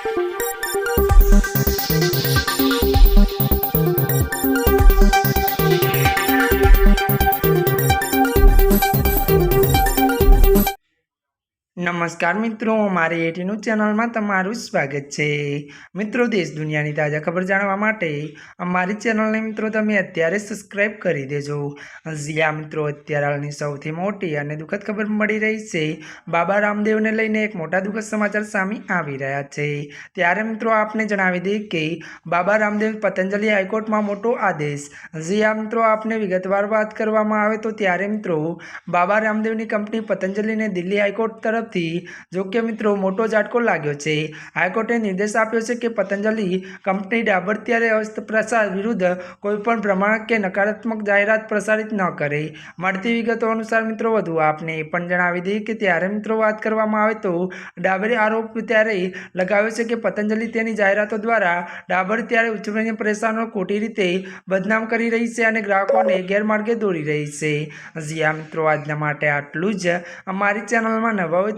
Thank you. નમસ્કાર મિત્રો, મારી એટીનું ચેનલમાં તમારું સ્વાગત છે. મિત્રો, દેશ દુનિયાની તાજા ખબર જાણવા માટે અમારી ચેનલને મિત્રો તમે અત્યારે સબસ્ક્રાઇબ કરી દેજો. જ્યાં મિત્રો, અત્યારે હાલની સૌથી મોટી અને દુઃખદ ખબર મળી રહી છે. બાબા રામદેવને લઈને એક મોટા દુઃખદ સમાચાર સામે આવી રહ્યા છે. ત્યારે મિત્રો, આપને જણાવી દઈએ કે બાબા રામદેવ પતંજલિ હાઈકોર્ટમાં મોટો આદેશ. જ્યાં મિત્રો, આપને વિગતવાર વાત કરવામાં આવે તો ત્યારે મિત્રો, બાબા રામદેવની કંપની પતંજલિને દિલ્હી હાઈકોર્ટ તરફથી જો કે મિત્રો મોટો ઝાટકો લાગ્યો છે. હાઈકોર્ટે નિર્દેશ આપ્યો છે કે પતંજલિ કંપની ડાબર ત્યારે પ્રસાર વિરુદ્ધ કોઈપણ પ્રમાણક કે નકારાત્મક જાહેરાત પ્રસારિત ન કરે. મળતી વિગતો અનુસાર મિત્રો વધુ આપને એ પણ જણાવી દઈએ કે ત્યારે મિત્રો વાત કરવામાં આવે તો ડાબરે આરોપ ત્યારે લગાવ્યો છે કે પતંજલિ તેની જાહેરાતો દ્વારા ડાબર ત્યારે ઉચ્ચવર્ગીય પરેશાનો ખોટી રીતે બદનામ કરી રહી છે અને ગ્રાહકોને ગેરમાર્ગે દોરી રહી છે. જી આ મિત્રો, આજના માટે આટલું જ. અમારી ચેનલમાં નવા હોય